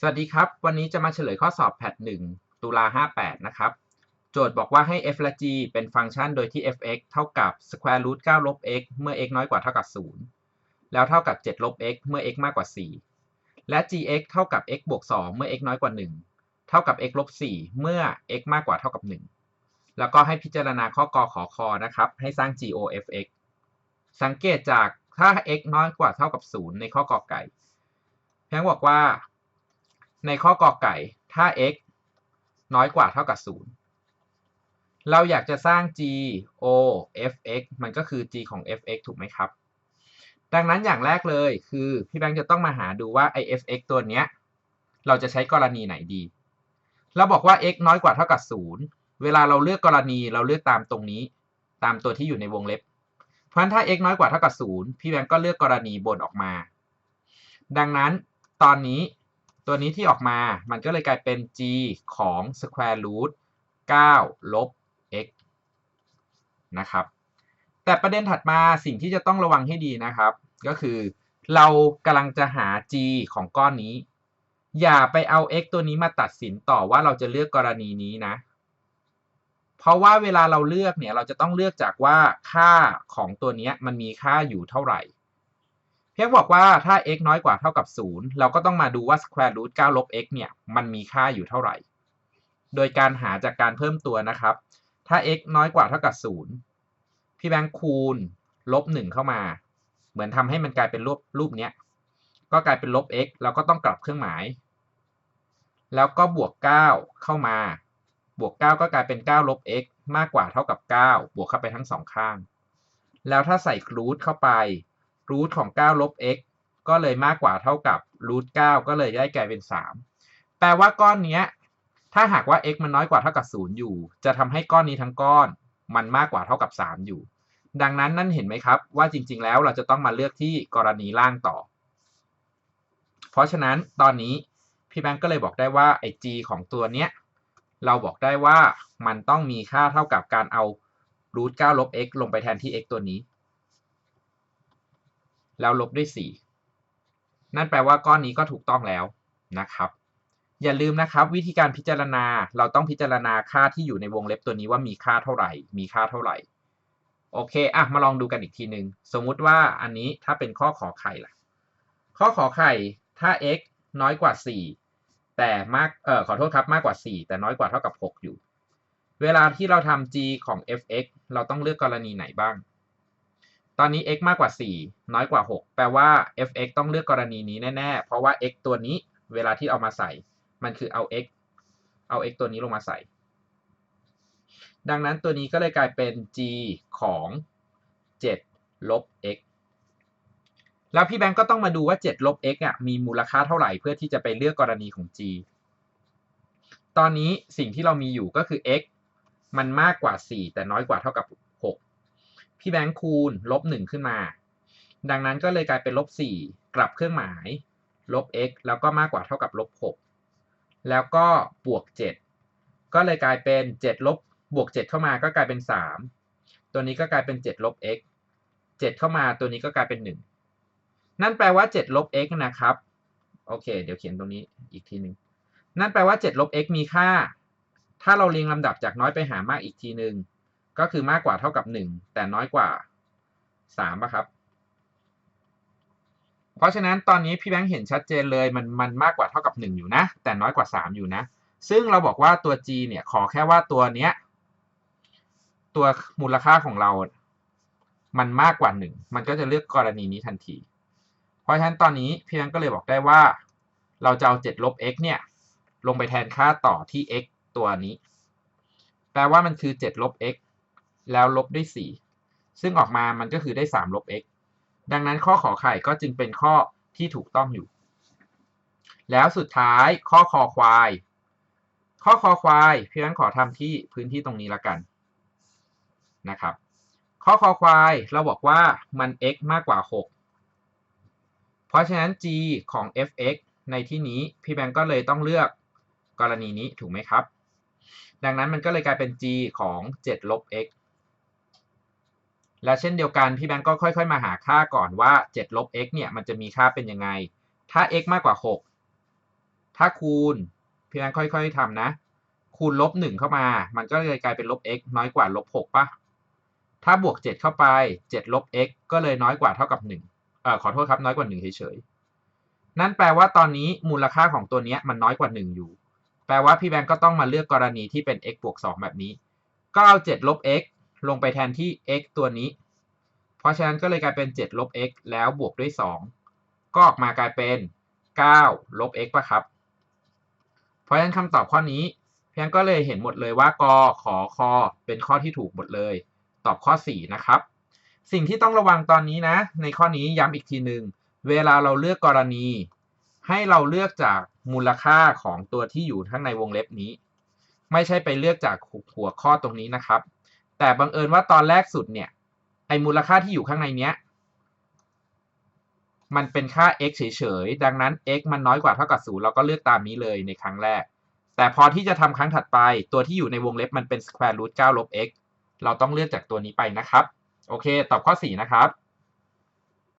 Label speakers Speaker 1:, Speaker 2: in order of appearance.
Speaker 1: สวัสดีครับ วันนี้จะมาเฉลยข้อสอบแพท1ตุลา 58 นะครับ โจทย์บอกว่าให้ f และ g เป็นฟังก์ชันโดยที่ f(x) เท่ากับ square root 9ลบ x เมื่อ x น้อยกว่าเท่ากับ 0 แล้วเท่ากับ 7 ลบ x เมื่อ x มากกว่า 4 และ gx เท่ากับ x บวก 2 เมื่อ x น้อยกว่า 1 เท่ากับ x ลบ 4 เมื่อ x มากกว่าเท่ากับ 1 แล้วก็ให้พิจารณาข้อกอขอคอนะครับ ให้สร้าง GOFX สังเกตจากถ้า x น้อยกว่าเท่ากับ 0 ในข้อกอไก่แพงบอกว่า ในข้อกอไก่ ถ้า x น้อยกว่าเท่ากับ 0 เราอยากจะสร้าง g o f x มันก็คือ g ของ f x ถูกไหมครับ ดังนั้นอย่างแรกเลยคือพี่แบงค์จะต้องมาหาดูว่าไอ f x ตัวเนี้ย เราจะใช้กรณีไหนดี เราบอกว่า x น้อยกว่าเท่ากับ 0 เวลาเราเลือกกรณีเราเลือกตามตรงนี้ ตามตัวที่อยู่ในวงเล็บ เพราะฉะนั้นถ้า x น้อยกว่าเท่ากับ 0 พี่แบงค์ก็เลือกกรณีบนออกมา ดังนั้นตอนนี้ ตัวนี้ที่ออกมามันก็เลยกลายเป็น g ของ square root 9 ลบ x นะครับ แต่ประเด็นถัดมาสิ่งที่จะต้องระวังให้ดีนะครับ ก็คือเรากำลังจะหา g ของก้อนนี้ อย่าไปเอา x ตัวนี้มาตัดสินต่อว่าเราจะเลือกกรณีนี้นะ เพราะว่าเวลาเราเลือกเนี่ยเราจะต้องเลือกจากว่าค่าของตัวนี้มันมีค่าอยู่เท่าไหร่ เพียงบอกว่าถ้า x น้อยกว่าเท่ากับ 0 เราก็ต้องมาดูว่า square root 9ลบ x เนี่ยมันมีค่าอยู่เท่าไหร่ โดยการหาจากการเพิ่มตัวนะครับ ถ้า x น้อยกว่าเท่ากับ 0 พี่แบงค์คูณลบ 1 เข้ามา เหมือนทำให้มันกลายเป็นรูปรูปเนี้ย ก็กลายเป็นลบ x เราก็ต้องกลับเครื่องหมาย แล้วก็บวก 9 เข้ามา บวก 9 ก็กลายเป็น9ลบ x มากกว่าเท่ากับ 9 บวกเข้าไปทั้งสองข้าง แล้วถ้าใส่รูทเข้าไป รูทของ9ลบ x ก็เลยมากกว่าเท่ากับรูท9ก็เลยได้กลายเป็น 3 แปลว่าก้อนนี้ถ้าหากว่า x มันน้อยกว่าเท่ากับ 0 อยู่ จะทำให้ก้อนนี้ทั้งก้อนมันมากกว่าเท่ากับ 3 อยู่ ดังนั้นนั่นเห็นไหมครับว่าจริง ๆ แล้วเราจะต้องมาเลือกที่กรณีล่างต่อ เพราะฉะนั้นตอนนี้พี่แบงก์ก็เลยบอกได้ว่าไอ้ g ของตัวเนี้ยเราบอกได้ว่ามันต้องมีค่าเท่ากับการเอารูท9ลบ x ลงไปแทนที่ x ตัวนี้ แล้วลบด้วย 4 นั่นแปลว่าก้อนนี้ก็ถูกต้องแล้วนะครับ อย่าลืมนะครับวิธีการพิจารณาเราต้องพิจารณาค่าที่อยู่ในวงเล็บตัวนี้ว่ามีค่าเท่าไหร่ มีค่าเท่าไหร่ โอเคอะมาลองดูกันอีกทีหนึ่งสมมุติว่าอันนี้ถ้าเป็นข้อขอไข่ล่ะ ข้อขอไข่ถ้า x น้อยกว่า 4 แต่มากเอ่อขอโทษครับมากกว่า 4 แต่น้อยกว่าเท่ากับ 6 อยู่ เวลาที่เราทำ g ของ f(x) เราต้องเลือกกรณีไหนบ้าง ตอนนี้ x มากกว่า 4 น้อยกว่า 6 แปลว่า f(x) ต้องเลือกกรณีนี้แน่ๆ เพราะว่า x ตัวนี้เวลาที่เอามาใส่ มันคือเอา x เอา x ตัวนี้ลงมาใส่ ดังนั้นตัวนี้ก็เลยกลายเป็น g ของ 7 ลบ x แล้วพี่แบงก์ก็ต้องมาดูว่า 7 ลบ x อะมีมูลค่าเท่าไหร่เพื่อที่จะไปเลือกกรณีของ g ตอนนี้สิ่งที่เรามีอยู่ก็คือ x มันมากกว่า 4 แต่น้อยกว่าเท่ากับ พี่แบงค์คูณลบ1ขึ้นมา ดังนั้นก็เลยกลายเป็นลบ4กลับเครื่องหมายลบ x แล้วก็มากกว่าเท่ากับลบ6แล้วก็บวก 7 ก็เลยกลายเป็น 7 ลบบวก 7 เข้ามาก็กลายเป็น 3 ตัวนี้ก็กลายเป็น 7 ลบ x 7 เข้ามาตัวนี้ก็กลายเป็น 1 นั่นแปลว่า 7 ลบ x นะครับ โอเค เดี๋ยวเขียนตรงนี้อีกทีหนึ่งนั่นแปลว่า 7 ลบ x มีค่า ถ้าเราเรียงลำดับจากน้อยไปหามากอีกทีหนึ่ง ก็คือมากกว่าเท่ากับ 1 แต่น้อยกว่า3ป่ะครับ เพราะฉะนั้นตอนนี้พี่แบงค์เห็นชัดเจนเลยมันมันมากกว่าเท่ากับ 1 อยู่นะ แต่น้อยกว่า 3 อยู่นะ ซึ่งเราบอกว่าตัว g เนี่ยขอแค่ว่าตัวเนี้ยตัวมูลค่าของเรา มันมากกว่า 1 มันก็จะเลือกกรณีนี้ทันที เพราะฉะนั้นตอนนี้พี่แบงค์ก็เลยบอกได้ว่า เราจะเอา7ลบ x เนี่ยลงไปแทนค่าต่อที่ x ตัวนี้ แปลว่ามันคือ7ลบ x แล้วลบด้วย 4 ซึ่งออกมามันก็คือได้ 3 ลบ x ดังนั้นข้อขอไข่ก็จึงเป็นข้อที่ถูกต้องอยู่ แล้วสุดท้ายข้อคอควาย ข้อคอควายพี่แบงค์ขอทำที่พื้นที่ตรงนี้ละกันนะครับ ข้อคอควายเราบอกว่ามัน x มากกว่า 6 เพราะฉะนั้น g ของ f(x) ในที่นี้พี่แบงก์ก็เลยต้องเลือกกรณีนี้ถูกไหมครับ ดังนั้นมันก็เลยกลายเป็น g ของ7ลบ x และเช่นเดียวกันพี่แบงก์ก็ค่อย ๆ มาหาค่าก่อนว่า7ลบ x เนี่ยมันจะมีค่าเป็นยังไง ถ้า x มากกว่า 6 ถ้าคูณพี่แบงค์ค่อย ๆทำนะ คูณลบหนึ่งเข้ามา มันก็เลยกลายเป็นลบ x น้อยกว่าลบหกป่ะ ถ้าบวกเจ็ดเข้าไปเจ็ดลบ x ก็เลยน้อยกว่าเท่ากับหนึ่งเอ่อขอโทษครับน้อยกว่าหนึ่งเฉยๆ นั่นแปลว่าตอนนี้มูลค่าของตัวเนี้ยมันน้อยกว่าหนึ่งอยู่ แปลว่าพี่แบงก์ก็ต้องมาเลือกกรณีที่เป็น x บวกสองแบบนี้ ก็เอาเจ็ดลบ x ลงไปแทนที่ x ตัวนี้ เพราะฉะนั้นก็เลยกลายเป็น 7 ลบ x แล้วบวกด้วย 2 ก็ออกมากลายเป็น 9 ลบ x ป่ะครับ เพราะฉะนั้นคำตอบข้อนี้เพียงก็เลยเห็นหมดเลยว่ากขอคอเป็นข้อที่ถูกหมดเลย ตอบข้อ 4 นะครับ สิ่งที่ต้องระวังตอนนี้นะ ในข้อนี้ย้ำอีกทีหนึ่งเวลาเราเลือกกรณี ให้เราเลือกจากมูลค่าของตัวที่อยู่ข้างในวงเล็บนี้ ไม่ใช่ไปเลือกจากหัวข้อตรงนี้นะครับ แต่บังเอิญว่าตอนแรกสุดเนี่ย ไอมูลค่าที่อยู่ข้างในเนี้ย มันเป็นค่า x เฉยๆ ดังนั้น x มันน้อยกว่าเท่ากับ 0 เราก็เลือกตามนี้เลยในครั้งแรก แต่พอที่จะทำครั้งถัดไป ตัวที่อยู่ในวงเล็บมันเป็น square root 9ลบ x เราต้องเลือกจากตัวนี้ไปนะครับ โอเค ตอบข้อ 4 นะครับ